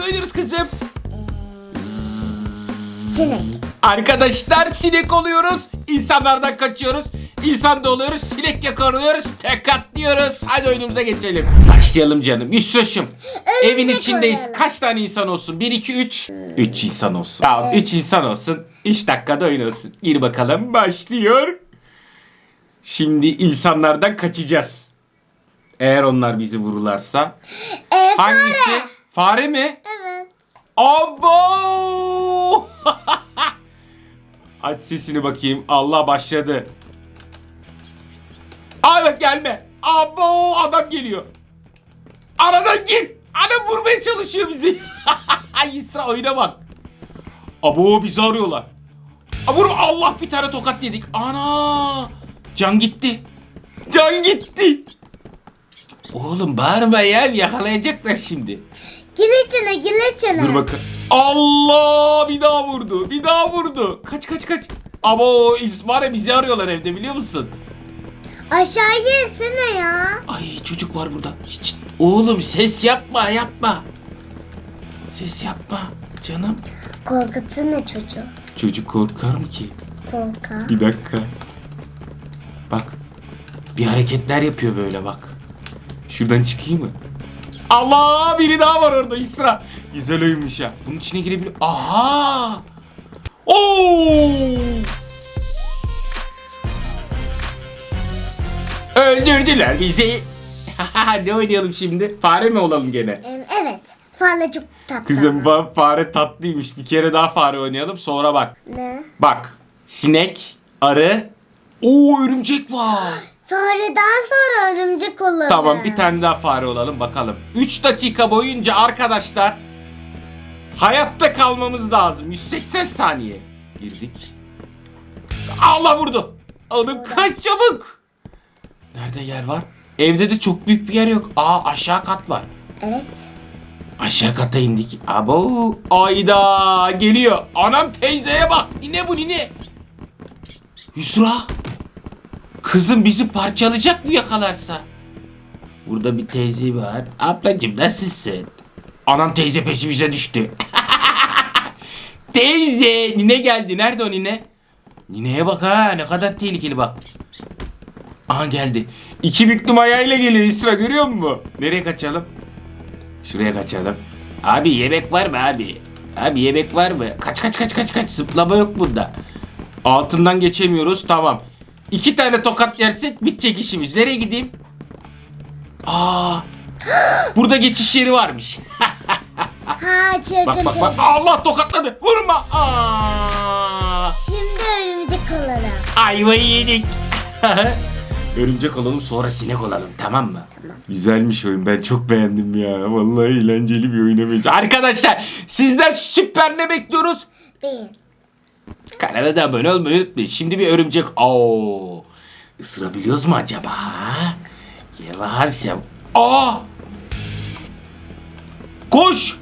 Ne oynuyoruz kızım? Sinek. Arkadaşlar sinek oluyoruz. İnsanlardan kaçıyoruz. İnsan da oluyoruz. Sinek yakalıyoruz. Tek atlıyoruz. Hadi oyunumuza geçelim. Başlayalım canım. Yusraş'ım. Evin içindeyiz. oynayalım. Kaç tane insan olsun? 1, 2, 3. 3 insan olsun. Tamam 3 insan olsun. 3 dakikada oyun olsun. Gir bakalım. Başlıyor. Şimdi insanlardan kaçacağız. Eğer onlar bizi vururlarsa. Ee, Hangisi? Fare. Mi? Evet. Abo! Aç sesini bakayım. Allah başladı. Abi gelme. Abo adam geliyor. Aradan gir. Adam vurmaya çalışıyor bizi. İsra oyuna bak. Abo bizi arıyorlar. Aa, Vur Allah bir tane tokat yedik. Ana! Can gitti. Can gitti. Oğlum bağırma ya yakalayacaklar şimdi. Gir içine gir içine. Dur bakın. Allah bir daha vurdu. Bir daha vurdu. Kaç kaç kaç. Ama o İsmail'e bizi arıyorlar evde biliyor musun? Aşağıya insene ya. Ay çocuk var burada. Şşt. Oğlum ses yapma yapma. Ses yapma canım. Korkutsana çocuğu. Çocuk korkar mı ki? Korkar. Bir dakika. Bak. Bir hareketler yapıyor böyle bak. Şuradan çıkayım mı? Allah biri daha var orada İsra. Güzel oyunmuş ya. Bunun içine girebilir. Aha! Oo! Öldürdüler bizi. ne oynayalım şimdi? Fare mi olalım gene? Em, Evet. Fare çok tatlı. Kızım fa- fare tatlıymış. Bir kere daha fare oynayalım sonra bak. Ne? Bak. Sinek, arı. Oo örümcek var. Fareden sonra örümcek olur. Tamam bir tane daha fare olalım bakalım. 3 dakika boyunca arkadaşlar hayatta kalmamız lazım. 180 saniye. Girdik. Allah vurdu. Oğlum kaç çabuk. Nerede yer var? Evde de çok büyük bir yer yok. Aa aşağı kat var. Evet. Aşağı kata indik. Abo. Ayda geliyor. Anam teyzeye bak. Nine bu nine. Yusra. Kızım bizi parçalayacak mı yakalarsa? Burada bir teyze var. Ablacım nasılsın? Anam teyze peşimize düştü. teyze. Nine geldi. Nerede o nine? Nineye bak ha. Ne kadar tehlikeli bak. Aha geldi. İki büklüm ayağıyla geliyor İsra görüyor musun? Nereye kaçalım? Şuraya kaçalım. Abi yemek var mı abi? Abi yemek var mı? Kaç kaç kaç kaç kaç zıplama yok bunda. Altından geçemiyoruz tamam. İki tane tokat yersek bitecek işimiz. Nereye gideyim? Aa, burada geçiş yeri varmış. Ha çılgın bak bak bak. Allah tokatladı. Vurma. Aa, Şimdi örümcek olurum. ayvayı yedik. Örümcek olalım sonra sinek olalım tamam mı? Güzelmiş oyun ben çok beğendim ya. Vallahi eğlenceli bir oyuna benziyor. Arkadaşlar sizler süper ne bekliyoruz? Bir. Kanala da abone olmayı unutmayın. Şimdi bir örümcek. Oo. Isırabiliyoruz mu acaba? Gel bakalım sen. Aa! Koş!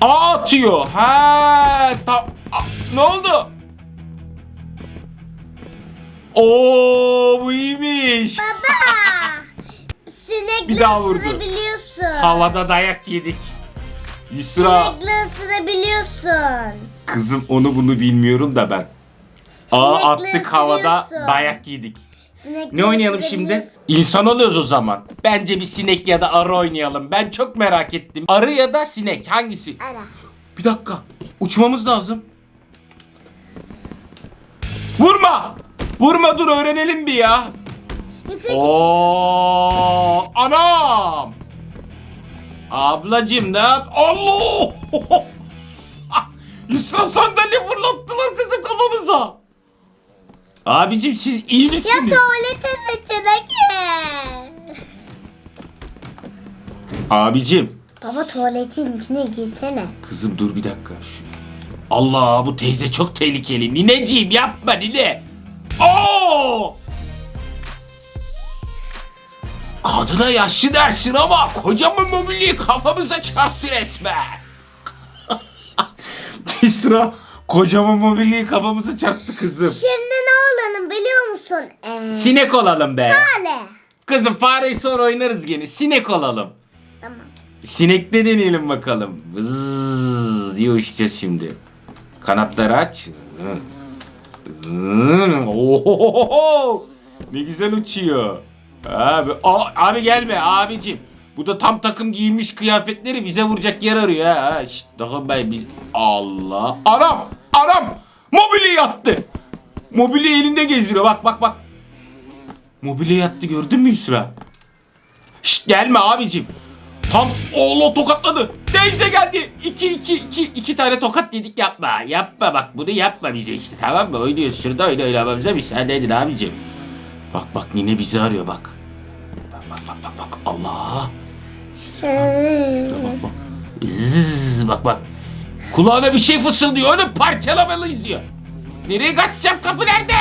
Aa atıyor. Ha, ta- A- ne oldu? Oo bu iyiymiş. Baba. Sinekle Bir daha vurdu. ısırabiliyorsun. Havada dayak yedik. Yusra. Sinekle ısırabiliyorsun. Kızım onu bunu bilmiyorum da ben. Aa Sinekle attık havada ısırıyorsun. dayak yedik. Sinekle Ne oynayalım şimdi? İnsan oluyoruz o zaman. Bence bir sinek ya da arı oynayalım. Ben çok merak ettim. Arı ya da sinek hangisi? Ara. Bir dakika. Uçmamız lazım. Vurma! Vurma dur öğrenelim bir ya. Yukarı çık. Oo, anam. Ablacım da Allah! Yusra sandalye fırlattılar kızım kafamıza. Abicim siz iyi Ya misiniz? tuvalete seçenek ye. Abicim. Baba tuvaletin içine girsene. Kızım dur bir dakika. Şu... Allah bu teyze çok tehlikeli. Nineciğim yapma nine. Oo! Kadına yaşlı dersin ama kocaman mobilya kafamıza çarptı resmen. Yusra kocaman mobilyayı kafamıza çarptı kızım. Şimdi ne olalım biliyor musun? Ee, Sinek olalım be. fare. Kızım fareyi sonra oynarız gene. Sinek olalım. Tamam. Sinekte deneyelim bakalım. Vızz diye uçacağız şimdi. Kanatları aç. Ohohoho. Ne güzel uçuyor. Abi, a- abi gelme abicim. Bu da tam takım giyinmiş kıyafetleri bize vuracak yer arıyor ha. Şşt, takım bey biz... Allah. Anam! Anam! Mobilya yattı. Mobilya elinde gezdiriyor. Bak bak bak. Mobilya yattı gördün mü Yusra? Şşt gelme abicim. Tam oğlu tokatladı. Teyze geldi. İki, iki, iki, iki tane tokat dedik yapma. Yapma bak bunu yapma bize işte tamam mı? Oynuyoruz şurada oyna oynamamıza müsaade edin abicim. Bak bak yine bizi arıyor bak. Bak bak bak bak bak. Allah. Bak bak. Zzz, bak bak. Kulağına bir şey fısıldıyor. Onu parçalamalıyız diyor. Nereye kaçacağım kapı nerede?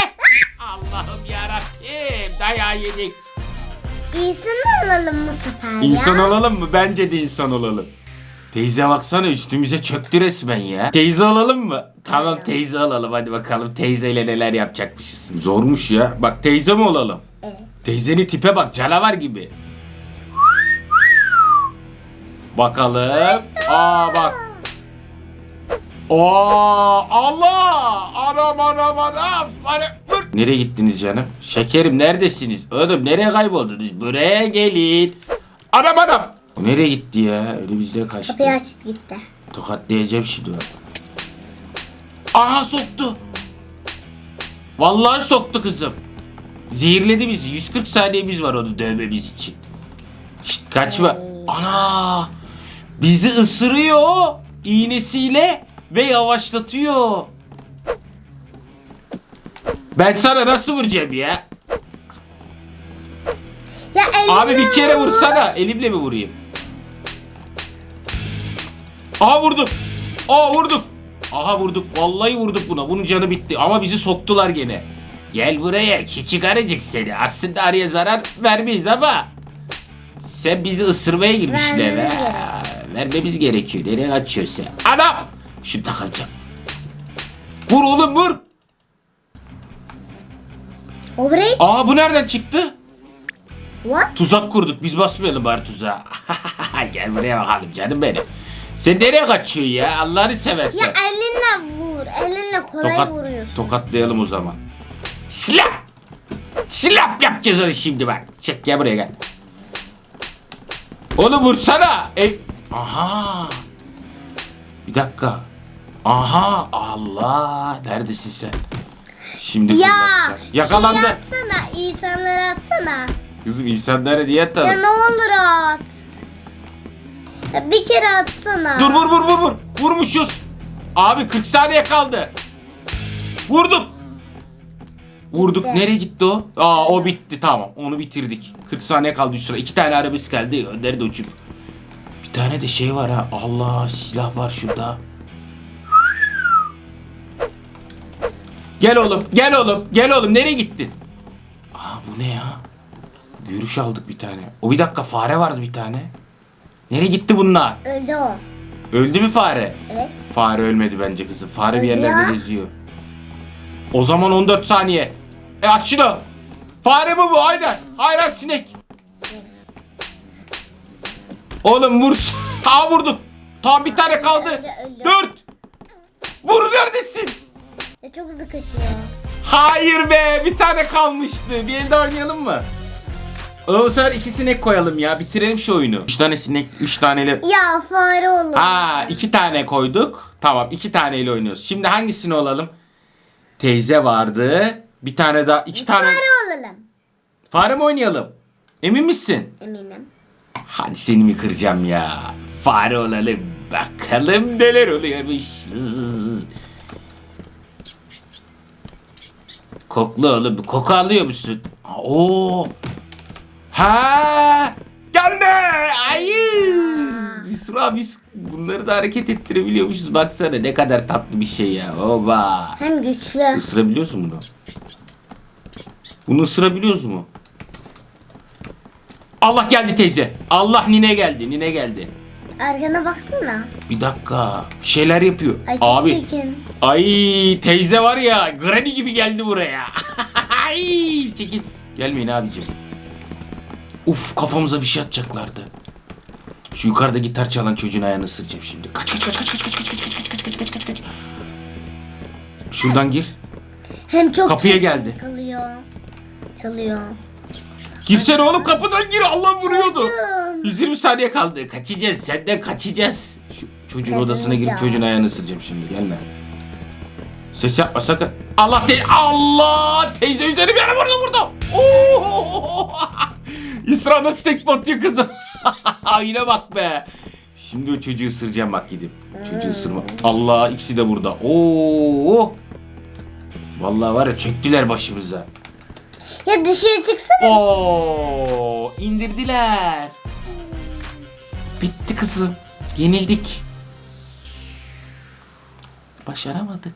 Allah'ım yarabbim. Dayağı yedik. İnsan alalım mı sefer ya? İnsan olalım mı? Bence de insan olalım. Teyze baksana üstümüze çöktü resmen ya. Teyze olalım mı? Tamam teyze olalım hadi bakalım teyzeyle neler yapacakmışız. Zormuş ya. Bak teyze mi olalım? Evet. Teyzenin tipe bak canavar gibi. Bakalım. Aa bak. Aa Allah! Anam anam anam! Hani, dur. Nereye gittiniz canım? Şekerim neredesiniz? Oğlum nereye kayboldunuz? Buraya gelin. Anam anam! O nereye gitti ya? Öyle bizde kaçtı. Kapıyı açtı gitti. Tokatlayacağım şimdi bak. Aha soktu. Vallahi soktu kızım. Zehirledi bizi. 140 saniyemiz var onu dövmemiz için. Şşt kaçma. Ana! Bizi ısırıyor iğnesiyle ve yavaşlatıyor. Ben sana nasıl vuracağım ya? Ya elimle Abi bir kere vur. vursana. Elimle mi vurayım? Aha vurduk. Aa vurduk. Aha vurduk. Vallahi vurduk buna. Bunun canı bitti. Ama bizi soktular gene. Gel buraya küçük arıcık seni. Aslında arıya zarar vermeyiz ama sen bizi ısırmaya girmişler. Vermemiz ha. Vermemiz gerekiyor. Nereye kaçıyorsun sen? Anam! Şunu takacağım. Vur oğlum vur. O burayı... Aa bu nereden çıktı? What? Tuzak kurduk. Biz basmayalım bari tuzağa. Gel buraya bakalım canım benim. Sen nereye kaçıyorsun ya? Allah'ını seversen. Ya elinle vur. Elinle Koray Tokat, vuruyorsun. tokatlayalım o zaman. Silah! Silah yapacağız onu şimdi bak. Çek gel buraya gel. Onu vursana. E Aha. Bir dakika. Aha. Allah. Neredesin sen? Şimdi ya fırlatacağım. Yakalandı. Şey atsana. insanları atsana. Kızım insanlara diye Ya atalım. ne olur at. Ya bir kere atsana. Dur vur vur vur vur. Vurmuşuz. Abi 40 saniye kaldı. Vurduk. Vurduk. Bitti. Nereye gitti o? Aa o bitti tamam. Onu bitirdik. 40 saniye kaldı üst sıra. İki tane arabası geldi. Önleri de uçup. Bir tane de şey var ha. Allah silah var şurada. Gel oğlum. Gel oğlum. Gel oğlum. Nereye gittin? Aa bu ne ya? Görüş aldık bir tane. O bir dakika fare vardı bir tane. Nereye gitti bunlar? Öldü o. Öldü mü fare? Evet. Fare ölmedi bence kızım. Fare bir Öldü yerlerde ya. geziyor. O zaman 14 saniye. E aç şunu. Fare mi bu? Aynen. Hayır, sinek. Oğlum vur. Aa vurduk. Tamam bir tane kaldı. Dört. Vur neredesin? Ya çok hızlı kaşıyor. Hayır be. Bir tane kalmıştı. Bir elde oynayalım mı? O sefer iki sinek koyalım ya. Bitirelim şu oyunu. Üç tane sinek, üç taneyle Ya fare olur. Aa iki tane koyduk. Tamam iki taneyle oynuyoruz. Şimdi hangisini olalım? Teyze vardı. Bir tane daha iki tane. Fare olalım. Fare mi oynayalım? Emin misin? Eminim. Hadi seni mi kıracağım ya? Fare olalım. Bakalım neler oluyormuş. Koklu oğlum. Koku alıyor musun? Oo. Ha! Gelme! Hayır! Yusra biz bunları da hareket ettirebiliyormuşuz. Baksana ne kadar tatlı bir şey ya. Oba! Hem güçlü. Isırabiliyorsun bunu. Bunu ısırabiliyoruz mu? Allah geldi teyze. Allah nine geldi. Nine geldi. Arkana baksana. Bir dakika. Bir şeyler yapıyor. Ay çok Abi. çirkin. Ay teyze var ya. Granny gibi geldi buraya. Ay çekil. Gelmeyin abicim. Uf kafamıza bir şey atacaklardı. Şu yukarıda gitar çalan çocuğun ayağını ısıracağım şimdi. Kaç kaç kaç kaç kaç kaç kaç kaç kaç kaç kaç kaç kaç kaç kaç. Şuradan gir. Hem çok Kapıya geldi. Kalıyor. Çalıyor. Girsene oğlum kapıdan gir. Allah vuruyordu. Çocuğum. 120 saniye kaldı. Kaçacağız. Senden kaçacağız. Şu çocuğun odasına girip çocuğun ayağını ısıracağım şimdi. Gelme. Ses yapma sakın. Allah te Allah teyze üzerine bir yere vurdu vurdu. Oo! İsra nasıl tekme atıyor kızım. Yine bak be. Şimdi o çocuğu ısıracağım bak gidip. Çocuğu ısırma. Allah ikisi de burada. Oo! Vallahi var ya çöktüler başımıza. Ya dışarı çıksana. Oo, indirdiler. Bitti kızım. Yenildik. Başaramadık.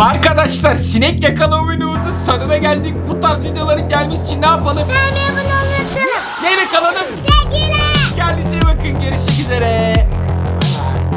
Arkadaşlar sinek yakalama oyunumuzun sonuna geldik. Bu tarz videoların gelmesi için ne yapalım? Beğenmeyi abone olmayı unutmayın. Nereye kalalım? Sevgiler. Kendinize iyi bakın. Görüşmek üzere.